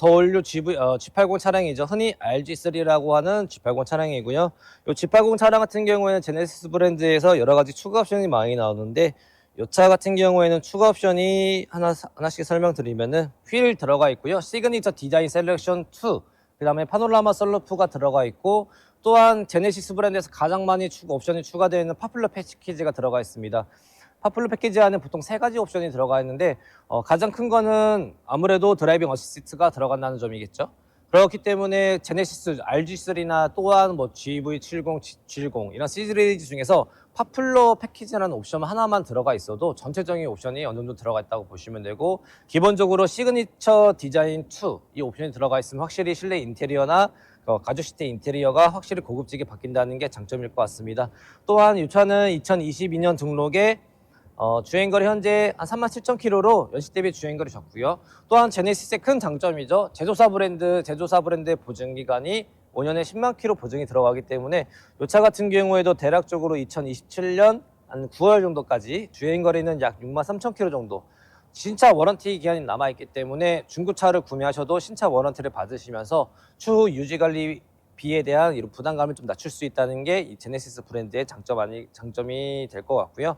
더올류 GV, 어, G80 차량이죠. 흔히 RG3라고 하는 G80 차량이고요. 이 G80 차량 같은 경우에는 제네시스 브랜드에서 여러 가지 추가 옵션이 많이 나오는데 이 차 같은 경우에는 추가 옵션이 하나, 하나씩 설명드리면은 휠 들어가 있고요. 시그니처 디자인 셀렉션 2, 그 다음에 파노라마 썰루프가 들어가 있고 또한 제네시스 브랜드에서 가장 많이 추가 옵션이 추가되어 있는 파플러 패키지가 들어가 있습니다. 파플러 패키지 안에 보통 세 가지 옵션이 들어가 있는데 어, 가장 큰 거는 아무래도 드라이빙 어시스트가 들어간다는 점이겠죠. 그렇기 때문에 제네시스 RG3나 또한 뭐 GV70, G70 이런 시리즈 중에서 파플러 패키지라는 옵션 하나만 들어가 있어도 전체적인 옵션이 어느 정도 들어가 있다고 보시면 되고 기본적으로 시그니처 디자인 2 이 옵션이 들어가 있으면 확실히 실내 인테리어나 어, 가죽 시트 인테리어가 확실히 고급지게 바뀐다는 게 장점일 것 같습니다. 또한 이 차는 2022년 등록에 어, 주행거리 현재 한 3만 7천 킬로로 연식 대비 주행거리 적고요. 또한 제네시스의 큰 장점이죠. 제조사 브랜드, 제조사 브랜드의 보증 기간이 5년에 10만 킬로 보증이 들어가기 때문에 이 차 같은 경우에도 대략적으로 2027년 한 9월 정도까지 주행거리는 약 6만 3천 킬로 정도. 신차 워런티 기한이 남아 있기 때문에 중고차를 구매하셔도 신차 워런티를 받으시면서 추후 유지 관리 비에 대한 이런 부담감을 좀 낮출 수 있다는 게 이 제네시스 브랜드의 장점 아니 장점이 될 것 같고요.